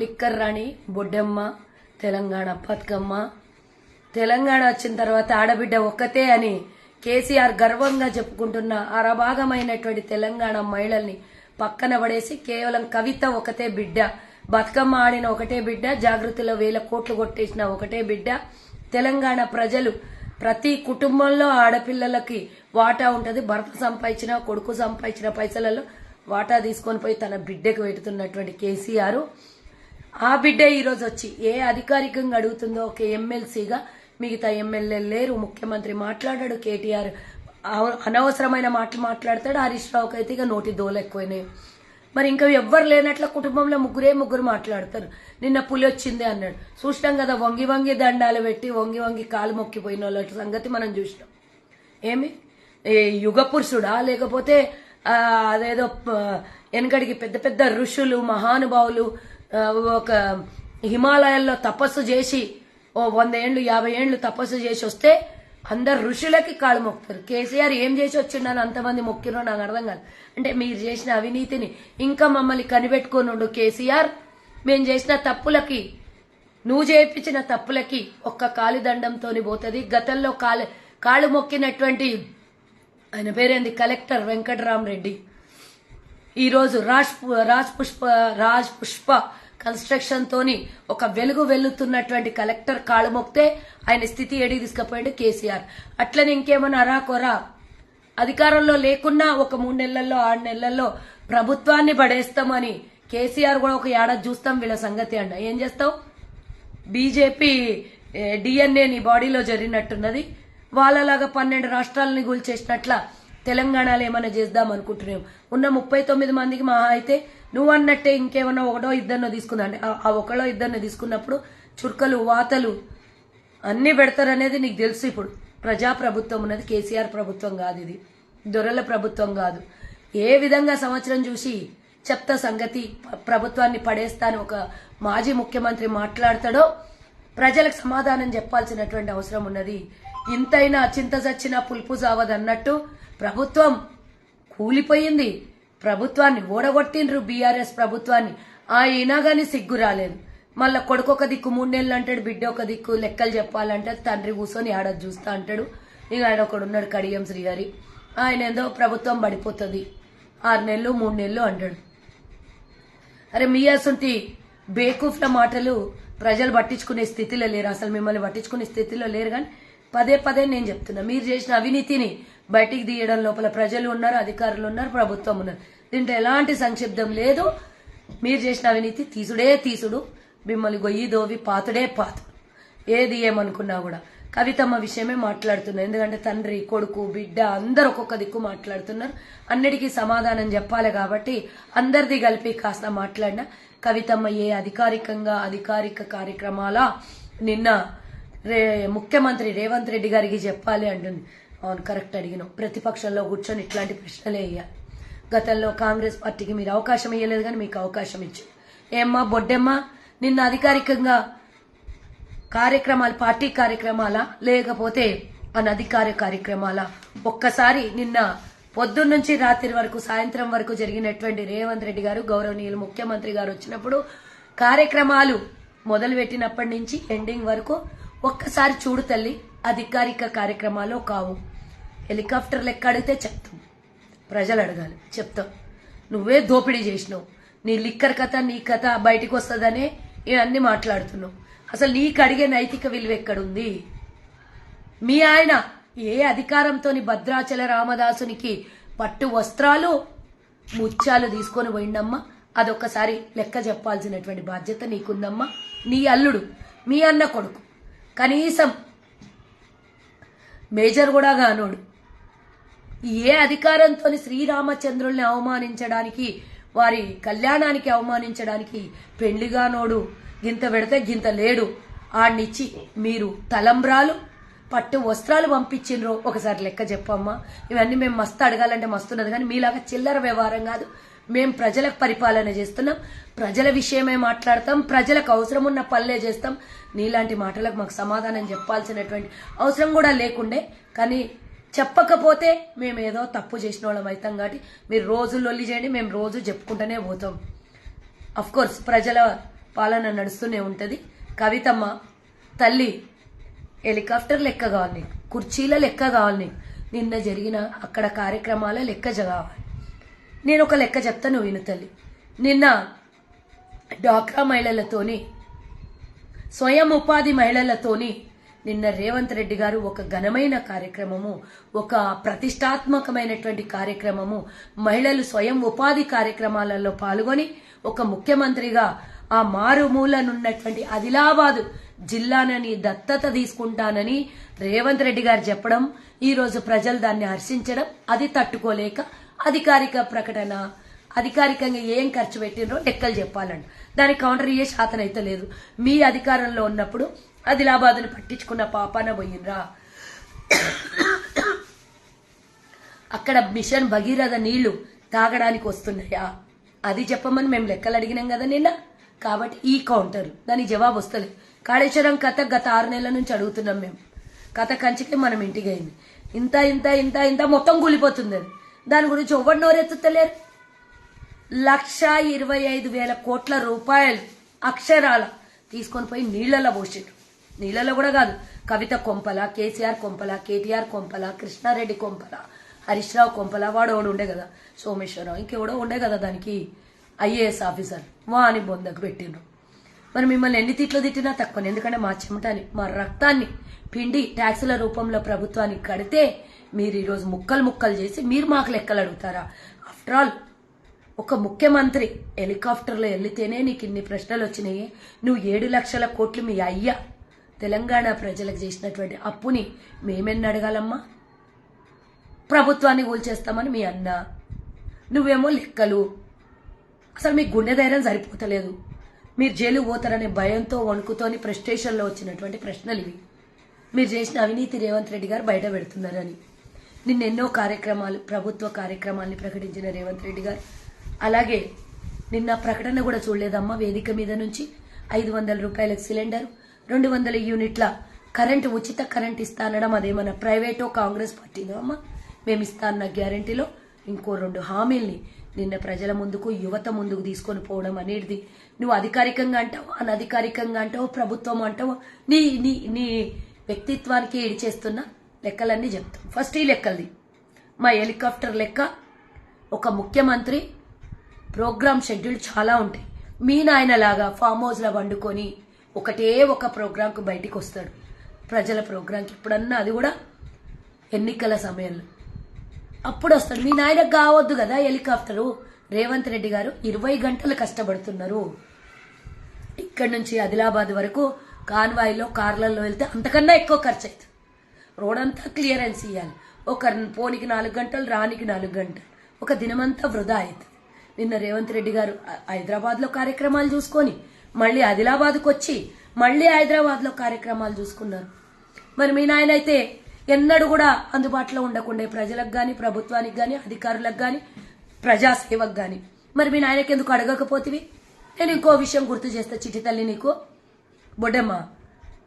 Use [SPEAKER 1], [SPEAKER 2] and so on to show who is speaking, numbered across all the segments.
[SPEAKER 1] Liquor రాణి బొడ్డమ్మ తెలంగాణ బతుకమ్మ. తెలంగాణ వచ్చిన తర్వాత ఆడబిడ్డ ఒక్కతే అని కేసీఆర్ గర్వంగా చెప్పుకుంటున్న అరభాగమైనటువంటి తెలంగాణ మహిళల్ని పక్కన పడేసి కేవలం కవిత ఒకతే బిడ్డ బతుకమ్మ ఆడిన ఒకటే బిడ్డ జాగృతిలో వేల కోట్లు కొట్టేసిన ఒకటే బిడ్డ. తెలంగాణ ప్రజలు ప్రతి కుటుంబంలో ఆడపిల్లలకి వాటా ఉంటుంది. భర్త సంపాదించిన కొడుకు సంపాదించిన పైసలలో వాటా తీసుకొని పోయి తన బిడ్డకు పెడుతున్నటువంటి కేసీఆర్. ఆ బిడ్డ ఈరోజు వచ్చి ఏ అధికారికంగా అడుగుతుందో ఒక ఎమ్మెల్సీగా మిగతా ఎమ్మెల్యే లేరు. ముఖ్యమంత్రి మాట్లాడాడు కేటీఆర్ అనవసరమైన మాటలు మాట్లాడతాడు. హరీష్ రావుకి అయితే ఇక నోటి దోలు ఎక్కువైనాయి. మరి ఇంకా ఎవ్వరు లేనట్ల కుటుంబంలో ముగ్గురే ముగ్గురు మాట్లాడతారు. నిన్న పులి వచ్చింది అన్నాడు. చూసినాం కదా వంగి వంగి దండాలు పెట్టి వంగి వంగి కాలు మొక్కిపోయిన వాళ్ళ సంగతి మనం చూసినాం. ఏమి? ఏ యుగ పురుషుడా? లేకపోతే అదేదో వెనకడికి పెద్ద పెద్ద ఋషులు మహానుభావులు ఒక హిమాలయాల్లో తపస్సు చేసి ఓ వంద ఏండ్లు యాభై ఏండ్లు తపస్సు చేసి వస్తే అందరు ఋషులకి కాళ్ళు మొక్కుతారు. కేసీఆర్ ఏం చేసి వచ్చిండని అంతమంది మొక్కిరో నాకు అర్థం కాదు. అంటే మీరు చేసిన అవినీతిని ఇంకా మమ్మల్ని కనిపెట్టుకొని ఉండు కేసీఆర్. మేము చేసిన తప్పులకి నువ్వు చేయించిన తప్పులకి ఒక్క కాలిదండంతోని పోతుంది. గతంలో కాలు కాళ్ళు మొక్కినటువంటి ఆయన పేరేంది? కలెక్టర్ వెంకటరామరెడ్డి. ఈరోజు రాజ్ రాజ్ పుష్ప రాజ్ పుష్ప కన్స్ట్రక్షన్ తోని ఒక వెలుగు వెల్లుతున్నటువంటి కలెక్టర్ కాళ్ళు మొక్తే ఆయన స్థితి ఏడికి తీసుకుపోయాడు కేసీఆర్. అట్లనే ఇంకేమన్నా అరాకొరా అధికారంలో లేకున్నా ఒక మూడు నెలల్లో ఆరు నెలల్లో ప్రభుత్వాన్ని పడేస్తామని కేసీఆర్ కూడా ఒక ఏడాది చూస్తాం వీళ్ళ సంగతి అండ ఏం చేస్తావు? బీజేపీ డిఎన్ఏ నీ బాడీలో జరిగినట్టున్నది. వాళ్ళలాగా పన్నెండు రాష్ట్రాలని గుల్చేసినట్ల తెలంగాణలో ఏమైనా చేద్దాం అనుకుంటున్నాం. ఉన్న ముప్పై తొమ్మిది మందికి మహా అయితే నువ్వు అన్నట్టే ఇంకేమన్నా ఒకటో ఇద్దరినో తీసుకుందా? అంటే ఆ- ఒకటో ఇద్దరిని తీసుకున్నప్పుడు చురుకలు వాతలు అన్ని పెడతారనేది నీకు తెలుసు ఇప్పుడు. ప్రజా ప్రభుత్వం ఉన్నది కేసీఆర్ ప్రభుత్వం కాదు ఇది. దొరల ప్రభుత్వం కాదు. ఏ విధంగా సంవత్సరం చూసి చెప్తా సంగతి ప్రభుత్వాన్ని పడేస్తాను ఒక మాజీ ముఖ్యమంత్రి మాట్లాడతాడో ప్రజలకు సమాధానం చెప్పాల్సినటువంటి అవసరం ఉన్నది. ఇంతైనా చింత చచ్చిన పులుపు జావదన్నట్టు ప్రభుత్వం కూలిపోయింది. ప్రభుత్వాన్ని ఓడగొట్టిండ్రు బీఆర్ఎస్ ప్రభుత్వాన్ని. అయినా గాని సిగ్గు రాలేదు. మళ్ళా కొడుకు ఒక దిక్కు మూడు నెలలు అంటాడు బిడ్డ ఒక దిక్కు లెక్కలు చెప్పాలంటే తండ్రి కూర్చొని ఆడ చూస్తా అంటాడు. ఇక ఆయన ఒకడు ఉన్నాడు కడియం శ్రీగారి ఆయన ఏదో ప్రభుత్వం పడిపోతుంది. ఆరు నెలలు మూడు నెలలు అంటాడు. అరే మీ అసంటి బేకూఫ్ల మాటలు ప్రజలు పట్టించుకునే స్థితిలో లేరు. అసలు మిమ్మల్ని పట్టించుకునే స్థితిలో లేరు కానీ పదే పదే నేను చెప్తున్నా మీరు చేసిన అవినీతిని బయటికి తీయడం లోపల ప్రజలు ఉన్నారు అధికారులు ఉన్నారు ప్రభుత్వం ఉన్నారు. దీంట్లో ఎలాంటి సంక్షిప్తం లేదు. మీరు చేసిన అవినీతి తీసుడే తీసుడు మిమ్మల్ని గొయ్యి దోవి పాతుడే పాతుడు ఏది ఏమనుకున్నా కూడా. కవితమ్మ విషయమే మాట్లాడుతున్నారు. ఎందుకంటే తండ్రి కొడుకు బిడ్డ అందరు ఒక్కొక్క దిక్కు మాట్లాడుతున్నారు. అన్నిటికీ సమాధానం చెప్పాలి కాబట్టి అందరిది కలిపి కాస్త మాట్లాడిన కవితమ్మ ఏ అధికారికంగా అధికారిక కార్యక్రమాల నిన్న రే ముఖ్యమంత్రి రేవంత్ రెడ్డి గారికి చెప్పాలి అంటుంది. అవును కరెక్ట్ అడిగినాం ప్రతిపక్షంలో కూర్చొని ఇట్లాంటి ప్రశ్నలే వేయాలి గతంలో కాంగ్రెస్ పార్టీకి మీరు అవకాశం ఇవ్వలేదు కానీ మీకు అవకాశం ఇచ్చు. ఏమ్మా బొడ్డెమ్మ నిన్న అధికారికంగా కార్యక్రమాలు పార్టీ కార్యక్రమాల? లేకపోతే అనధికార కార్యక్రమాల? ఒక్కసారి నిన్న పొద్దున్న నుంచి రాత్రి వరకు సాయంత్రం వరకు జరిగినటువంటి రేవంత్ రెడ్డి గారు గౌరవనీయులు ముఖ్యమంత్రి గారు వచ్చినప్పుడు కార్యక్రమాలు మొదలు పెట్టినప్పటి నుంచి ఎండింగ్ వరకు ఒక్కసారి చూడు తల్లి అధికారిక కార్యక్రమాలు కావు. హెలికాప్టర్ లెక్క అడిగితే చెప్తాం. ప్రజలు అడగాలి. చెప్తాం. నువ్వే దోపిడీ చేసినావు. నీ లిక్కర్ కథ నీ కథ బయటికి వస్తుందనే ఇవన్నీ మాట్లాడుతున్నావు. అసలు నీకు అడిగే నైతిక విలువ ఎక్కడుంది? మీ ఆయన ఏ అధికారంతోని భద్రాచల రామదాసునికి పట్టు వస్త్రాలు ముత్యాలు తీసుకొని పోయిండమ్మా? అదొక్కసారి లెక్క చెప్పాల్సినటువంటి బాధ్యత నీకుందమ్మా. నీ అల్లుడు మీ అన్న కొడుకు. కనీసం మేజర్ కూడా కానోడు. ఏ అధికారంతో శ్రీరామచంద్రుల్ని అవమానించడానికి వారి కళ్యాణానికి అవమానించడానికి పెళ్ళిగానోడు గింత పెడితే గింత లేడు. ఆడినిచ్చి మీరు తలంబ్రాలు పట్టు వస్త్రాలు పంపించిండ్రు ఒకసారి లెక్క చెప్పమ్మా. ఇవన్నీ మేము మస్తు అడగాలంటే మస్తున్నది కానీ మీలాగా చిల్లర వ్యవహారం కాదు. మేము ప్రజలకు పరిపాలన చేస్తున్నాం. ప్రజల విషయమే మాట్లాడతాం. ప్రజలకు అవసరం ఉన్న పనులే చేస్తాం. నీలాంటి మాటలకు మాకు సమాధానం చెప్పాల్సినటువంటి అవసరం కూడా లేకుండే. కానీ చెప్పకపోతే మేము ఏదో తప్పు చేసిన వాళ్ళం అవుతాం కాబట్టి మీరు రోజు లొల్లి చేయండి. మేము రోజు చెప్పుకుంటూనే పోతాం. అఫ్ కోర్స్ ప్రజల పాలన నడుస్తూనే ఉంటుంది. కవితమ్మ తల్లి హెలికాప్టర్ లెక్క కావాలి. నీకు కుర్చీల లెక్క కావాలి. నీకు నిన్న జరిగిన అక్కడ కార్యక్రమాల లెక్క కావాలి నేను ఒక లెక్క చెప్తాను విను తల్లి. నిన్న డాక్రా మహిళలతోని స్వయం ఉపాధి మహిళలతోని నిన్న రేవంత్ రెడ్డి గారు ఒక ఘనమైన కార్యక్రమము ఒక ప్రతిష్టాత్మకమైనటువంటి కార్యక్రమము మహిళలు స్వయం ఉపాధి కార్యక్రమాలలో పాల్గొని ఒక ముఖ్యమంత్రిగా ఆ మారుమూలనున్నటువంటి ఆదిలాబాదు జిల్లానని దత్తత తీసుకుంటానని రేవంత్ రెడ్డి గారు చెప్పడం ఈరోజు ప్రజలు దాన్ని హర్షించడం అది తట్టుకోలేక అధికారిక ప్రకటన అధికారికంగా ఏం ఖర్చు పెట్టినో లెక్కలు చెప్పాలండి. దానికి కౌంటర్ ఇయ్యే శాతం అయితే లేదు. మీ అధికారంలో ఉన్నప్పుడు ఆదిలాబాద్ను పట్టించుకున్న పాపాన పోయినరా. అక్కడ మిషన్ భగీరథ నీళ్ళు తాగడానికి వస్తున్నాయా? అది చెప్పమని మేము లెక్కలు అడిగినాం కదా నిన్న. కాబట్టి ఈ కౌంటర్ దానికి జవాబు వస్తలేదు కాళేశ్వరం కథ గత ఆరు నెలల నుంచి అడుగుతున్నాం మేము. కథ కంచికే మనం ఇంటికి అయింది. ఇంత ఇంత ఇంత ఇంత మొత్తం కూలిపోతుంది అది. దాని గురించి ఎవరు నోరెత్తుతలేరు లక్ష ఇరవై ఐదు వేల కోట్ల రూపాయలు అక్షరాల తీసుకొని పోయి నీళ్ళలో పోసిండ్రు. నీళ్ళలో కూడా కాదు కవిత కొంపల కేసీఆర్ కొంపల కేటీఆర్ కొంపల కృష్ణారెడ్డి కొంపల హరీష్ రావు కొంపల వాడు ఒకడు ఉండే కదా సోమేశ్వరరావు ఇంకెవడో ఉండే కదా దానికి ఐఏఎస్ ఆఫీసర్. వాని బొందకు పెట్టిండ్రు. మరి మిమ్మల్ని ఎన్ని తిట్లు తిట్టినా తక్కువ ఎందుకంటే మా చెమటాన్ని మా రక్తాన్ని పిండి ట్యాక్సుల రూపంలో ప్రభుత్వానికి కడితే మీరు ఈరోజు ముక్కలు ముక్కలు చేసి మీరు మాకు లెక్కలు అడుగుతారా? ఆఫ్టర్ ఆల్ ఒక ముఖ్యమంత్రి హెలికాప్టర్లో వెళ్తేనే నీకు ఇన్ని ప్రశ్నలు వచ్చినాయి. నువ్వు ఏడు లక్షల కోట్లు మీ అయ్య తెలంగాణ ప్రజలకు చేసినటువంటి అప్పుని మేమెన్ని అడగాలమ్మా? ప్రభుత్వాన్ని కూల్చేస్తామని మీ అన్న. నువ్వేమో లెక్కలు. అసలు మీ గుండె ధైర్యం సరిపోతలేదు. మీరు జైలు పోతారనే భయంతో వణుకుతోని ప్రెస్టేషన్లో వచ్చినటువంటి ప్రశ్నలు ఇవి. మీరు చేసిన అవినీతి రేవంత్ రెడ్డి గారు బయట పెడుతున్నారని. నిన్న ఎన్నో కార్యక్రమాలు ప్రభుత్వ కార్యక్రమాల్ని ప్రకటించిన రేవంత్ రెడ్డి గారు. అలాగే నిన్న ప్రకటన కూడా చూడలేదమ్మా వేదిక మీద నుంచి. ఐదు వందల రూపాయలకు సిలిండర్ రెండు వందల యూనిట్ల కరెంటు ఉచిత కరెంట్ ఇస్తా అనడం అదేమన్నా ప్రైవేటో కాంగ్రెస్ పార్టీదో అమ్మా? మేము ఇస్తానన్న గ్యారంటీలో ఇంకో రెండు హామీల్ని నిన్న ప్రజల ముందుకు యువత ముందుకు తీసుకొని పోవడం అనేది. నువ్వు అధికారికంగా అంటావు అనధికారికంగా అంటావు ప్రభుత్వం అంటావు? నీ నీ నీ వ్యక్తిత్వానికి ఏడి చేస్తున్న? లెక్కలన్నీ చెప్తాం. ఫస్ట్ ఈ లెక్కలది. మా హెలికాప్టర్ లెక్క ఒక ముఖ్యమంత్రి ప్రోగ్రామ్ షెడ్యూల్ చాలా ఉంటాయి. మీ నాయనలాగా ఫామ్ హౌస్లో వండుకొని ఒకటే ఒక ప్రోగ్రాంకు బయటికి వస్తాడు. ప్రజల ప్రోగ్రాంకి ఇప్పుడన్నా అది కూడా ఎన్నికల సమయంలో. అప్పుడు వస్తాడు. మీ నాయనకు కావద్దు కదా హెలికాప్టరు. రేవంత్ రెడ్డి గారు ఇరవై గంటలు కష్టపడుతున్నారు. ఇక్కడి నుంచి ఆదిలాబాద్ వరకు కాన్వాయ్లో కార్లలో వెళ్తే అంతకన్నా ఎక్కువ ఖర్చు అవుతుంది రోడ్ అంతా క్లియరెన్స్ ఇవ్వాలి ఒక పోనికి నాలుగు గంటలు రానికి నాలుగు గంటలు. ఒక దినమంతా వృధా అవుతుంది నిన్న రేవంత్ రెడ్డి గారు హైదరాబాద్లో కార్యక్రమాలు చూసుకొని మళ్ళీ ఆదిలాబాద్కు వచ్చి మళ్ళీ హైదరాబాద్లో కార్యక్రమాలు చూసుకున్నారు. మరి మీ నాయన అయితే ఎన్నడూ కూడా అందుబాటులో ఉండకుండా ప్రజలకు కానీ ప్రభుత్వానికి కానీ అధికారులకు కానీ ప్రజాసేవకు కానీ మరి మీ నాయనకి ఎందుకు అడగకపోతివి? నేను ఇంకో విషయం గుర్తు చేస్తా చిటి తల్లి నీకు. బొడ్డమ్మ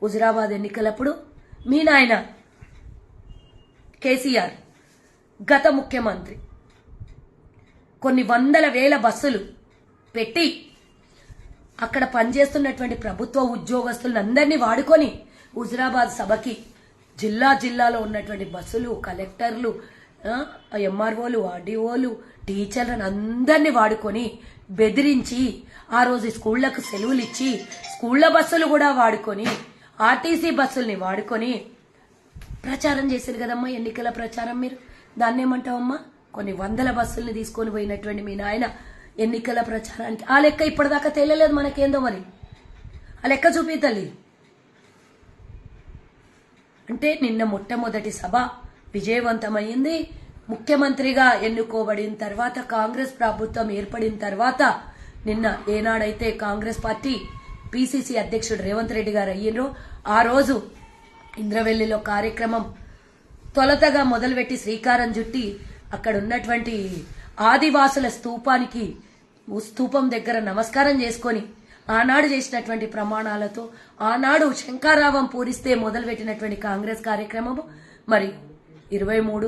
[SPEAKER 1] హుజురాబాద్ ఎన్నికలప్పుడు మీ నాయన కేసీఆర్ గత ముఖ్యమంత్రి. కొన్ని వందల వేల బస్సులు పెట్టి అక్కడ పనిచేస్తున్నటువంటి ప్రభుత్వ ఉద్యోగస్తులను అందరినీ వాడుకొని హుజురాబాద్ సభకి జిల్లా జిల్లాలో ఉన్నటువంటి బస్సులు కలెక్టర్లు ఎంఆర్ఓలు ఆర్డీఓలు టీచర్లను అందరినీ వాడుకొని బెదిరించి ఆ రోజు స్కూళ్ళకు సెలవులు ఇచ్చి స్కూళ్ళ బస్సులు కూడా వాడుకొని ఆర్టీసీ బస్సుల్ని వాడుకొని ప్రచారం చేశారు కదమ్మా ఎన్నికల ప్రచారం మీరు? దాన్ని ఏమంటావమ్మా కొన్ని వందల బస్సుల్ని తీసుకొని పోయినటువంటి మీ నాయన ఎన్నికల ప్రచారానికి ఆ లెక్క ఇప్పటిదాకా తెలియలేదు మనకేందో మరి? ఆ లెక్క చూపి తల్లి. అంటే నిన్న మొట్టమొదటి సభ విజయవంతమైంది ముఖ్యమంత్రిగా ఎన్నుకోబడిన తర్వాత కాంగ్రెస్ ప్రభుత్వం ఏర్పడిన తర్వాత నిన్న ఏనాడైతే కాంగ్రెస్ పార్టీ పిసిసి అధ్యక్షుడు రేవంత్ రెడ్డి గారు అయ్యిండ్రో ఆ రోజు ఇంద్రవెల్లిలో కార్యక్రమం తొలతగా మొదలుపెట్టి శ్రీకారం చుట్టి అక్కడ ఉన్నటువంటి ఆదివాసుల స్తూపానికి స్తూపం దగ్గర నమస్కారం చేసుకొని ఆనాడు చేసినటువంటి ప్రమాణాలతో ఆనాడు శంకారావం పూరిస్తే మొదలుపెట్టినటువంటి కాంగ్రెస్ కార్యక్రమము. మరి ఇరవై మూడు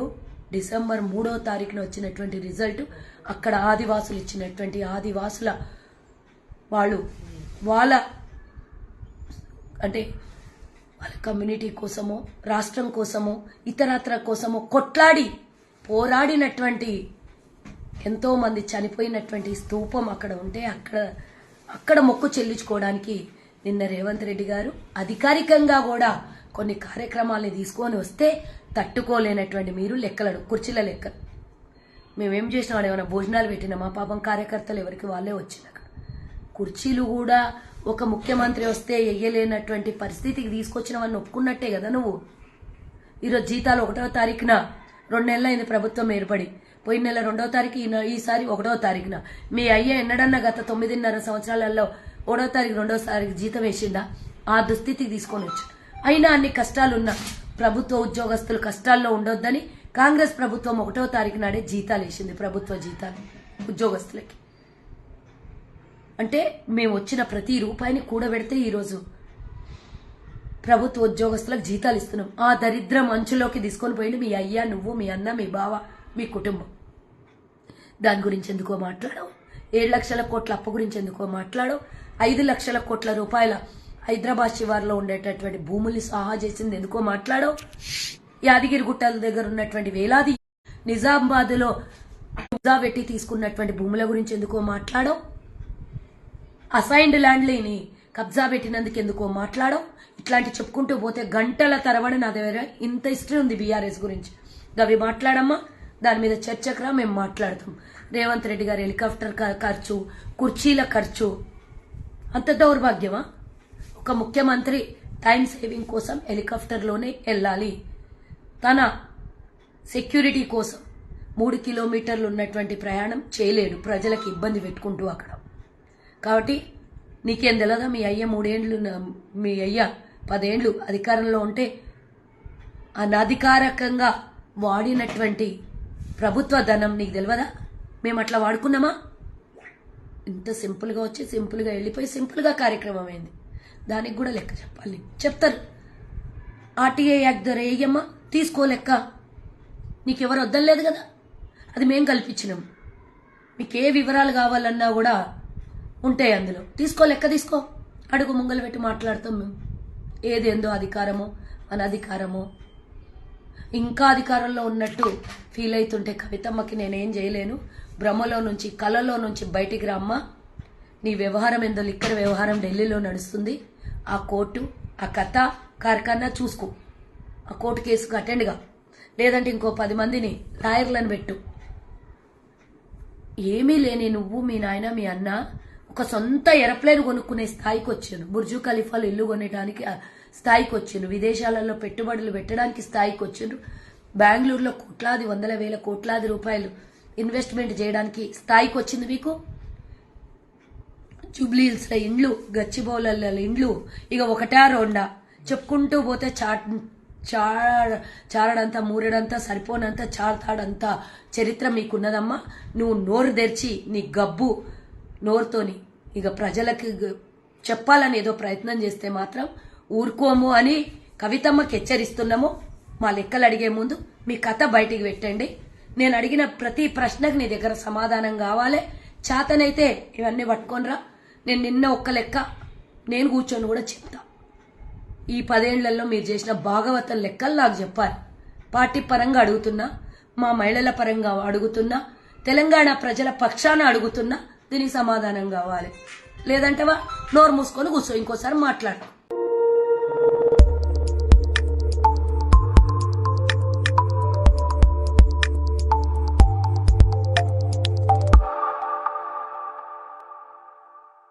[SPEAKER 1] డిసెంబర్ మూడో తారీఖున వచ్చినటువంటి రిజల్ట్ అక్కడ ఆదివాసులు ఇచ్చినటువంటి ఆదివాసుల వాళ్ళు వాళ్ళ అంటే వాళ్ళ కమ్యూనిటీ కోసమో రాష్ట్రం కోసమో ఇతరత్ర కోసమో కొట్లాడి పోరాడినటువంటి ఎంతో మంది చనిపోయినటువంటి స్తూపం అక్కడ ఉంటే అక్కడ అక్కడ మొక్కు చెల్లించుకోవడానికి నిన్న రేవంత్ రెడ్డి గారు అధికారికంగా కూడా కొన్ని కార్యక్రమాల్ని తీసుకొని వస్తే తట్టుకోలేనటువంటి మీరు లెక్కలడు కుర్చీల లెక్కలు మేమేం చేసినాం ఏమైనా భోజనాలు పెట్టినామా? పాపం కార్యకర్తలు ఎవరికి వాళ్ళే వచ్చిన కుర్చీలు కూడా ఒక ముఖ్యమంత్రి వస్తే ఎయ్యలేనటువంటి పరిస్థితికి తీసుకొచ్చినవని ఒప్పుకున్నట్టే కదా నువ్వు? ఈరోజు జీతాలు ఒకటో తారీఖున రెండు నెలలు అయింది ప్రభుత్వం ఏర్పడి. పోయిన నెల రెండవ తారీఖు ఈ ఈసారి ఒకటో తారీఖున. మీ అయ్య ఎన్నడన్నా గత తొమ్మిదిన్నర సంవత్సరాలలో ఒకటో తారీఖు రెండో తారీఖు జీతం వేసిందా ఆ దుస్థితికి తీసుకొని వచ్చు. అయినా అన్ని కష్టాలున్నా ప్రభుత్వ ఉద్యోగస్తులు కష్టాల్లో ఉండొద్దని కాంగ్రెస్ ప్రభుత్వం ఒకటో తారీఖు నాడే జీతాలు వేసింది ప్రభుత్వ జీతాలు ఉద్యోగస్తులకి. అంటే మేము వచ్చిన ప్రతి రూపాయిని కూడబెడితే ఈరోజు ప్రభుత్వ ఉద్యోగస్తులకు జీతాలు ఇస్తున్నాం. ఆ దరిద్రం అంచులోకి తీసుకొని పోయింది మీ అయ్యా నువ్వు మీ అన్న మీ బావ మీ కుటుంబం. దాని గురించి ఎందుకో మాట్లాడవు? ఏడు లక్షల కోట్ల అప్పు గురించి ఎందుకో మాట్లాడవు? ఐదు లక్షల కోట్ల రూపాయల హైదరాబాద్ శివార్లో ఉండేటటువంటి భూముల్ని సహా చేసింది ఎందుకో మాట్లాడవు? యాదగిరి గుట్టల దగ్గర ఉన్నటువంటి వేలాది నిజామాబాద్లో కబ్జా పెట్టి తీసుకున్నటువంటి భూముల గురించి ఎందుకో మాట్లాడవు? అసైన్డ్ ల్యాండ్లీని కబ్జా పెట్టినందుకు ఎందుకో మాట్లాడవు ఇట్లాంటి చెప్పుకుంటూ పోతే గంటల తరబడి నా దగ్గర ఇంత హిస్టరీ ఉంది బీఆర్ఎస్ గురించి. అవి మాట్లాడమ్మా దాని మీద చర్చకురా మేము మాట్లాడతాం. రేవంత్ రెడ్డి గారి హెలికాప్టర్ ఖర్చు కుర్చీల ఖర్చు అంత దౌర్భాగ్యమా? ఒక ముఖ్యమంత్రి టైం సేవింగ్ కోసం హెలికాప్టర్లోనే వెళ్ళాలి. తన సెక్యూరిటీ కోసం మూడు కిలోమీటర్లు ఉన్నటువంటి ప్రయాణం చేయలేడు. ప్రజలకు ఇబ్బంది పెట్టుకుంటూ అక్కడ. కాబట్టి నీకేం తెలియదా మీ అయ్య మూడేండ్లు మీ అయ్య పదేండ్లు అధికారంలో ఉంటే అనధికారకంగా వాడినటువంటి ప్రభుత్వ ధనం నీకు తెలియదా మేము అట్లా వాడుకున్నామా? ఇంత సింపుల్గా వచ్చి సింపుల్గా వెళ్ళిపోయి సింపుల్గా కార్యక్రమం అయింది. దానికి కూడా లెక్క చెప్పాలి. చెప్తారు. ఆర్టీఏ యాక్ట్ ద్వారా వేయమ్మా తీసుకోలెక్క నీకెవరు వద్దలేదు కదా? అది మేం కల్పించినాం. మీకు ఏ వివరాలు కావాలన్నా కూడా ఉంటాయి అందులో. తీసుకో లెక్క తీసుకో. అడుగు ముంగలు పెట్టి మాట్లాడతాం మేము. ఏదేందో అధికారమో అనధికారమో. ఇంకా అధికారంలో ఉన్నట్టు ఫీల్ అవుతుంటే కవితమ్మకి నేనేం చేయలేను. భ్రమలో నుంచి కలలో నుంచి బయటికి రమ్మా నీ వ్యవహారం ఏందో లిక్కర్ వ్యవహారం ఢిల్లీలో నడుస్తుంది. ఆ కోర్టు ఆ కథ కార్ఖానా చూసుకో. ఆ కోర్టు కేసుకు అటెండ్గా లేదంటే ఇంకో పది మందిని లాయర్లను పెట్టు. ఏమీ లేని నువ్వు మీ నాయన మీ అన్న ఒక సొంత ఎరప్లేన్ కొనుక్కునే స్థాయికి వచ్చాను. బుర్జు ఖలీఫాలు ఇల్లు కొనడానికి స్థాయికి వచ్చాను. విదేశాలలో పెట్టుబడులు పెట్టడానికి స్థాయికి వచ్చాను. బెంగళూరులో కోట్లాది వందల వేల కోట్లాది రూపాయలు ఇన్వెస్ట్మెంట్ చేయడానికి స్థాయికి వచ్చింది మీకు? జూబ్లీహిల్స్ల ఇండ్లు గచ్చిబౌలల ఇండ్లు ఇక ఒకటా రెండా. చెప్పుకుంటూ పోతే చాట్ చార చారడంతా మూరడంతా సరిపోనంత చారతాడంతా చరిత్ర మీకున్నదమ్మా. నువ్వు నోరు తెరిచి నీ గబ్బు నోరుతోని. ఇక ప్రజలకు చెప్పాలని ఏదో ప్రయత్నం చేస్తే మాత్రం ఊరుకోము అని కవితమ్మకి హెచ్చరిస్తున్నాము మా లెక్కలు అడిగే ముందు మీ కథ బయటికి పెట్టండి. నేను అడిగిన ప్రతి ప్రశ్నకు నీ దగ్గర సమాధానం కావాలి. చేతనైతే ఇవన్నీ పట్టుకొనిరా. నేను నిన్న ఒక్క లెక్క నేను కూర్చొని కూడా చెప్తా. ఈ పదేళ్ళలో మీరు చేసిన భాగవతం లెక్కలు నాకు చెప్పాలి. పార్టీ పరంగా అడుగుతున్నా మా మహిళల పరంగా అడుగుతున్నా తెలంగాణ ప్రజల పక్షాన అడుగుతున్నా దీనికి సమాధానం కావాలి. లేదంటవా నోరు మూసుకొని కూర్చో ఇంకోసారి మాట్లాడు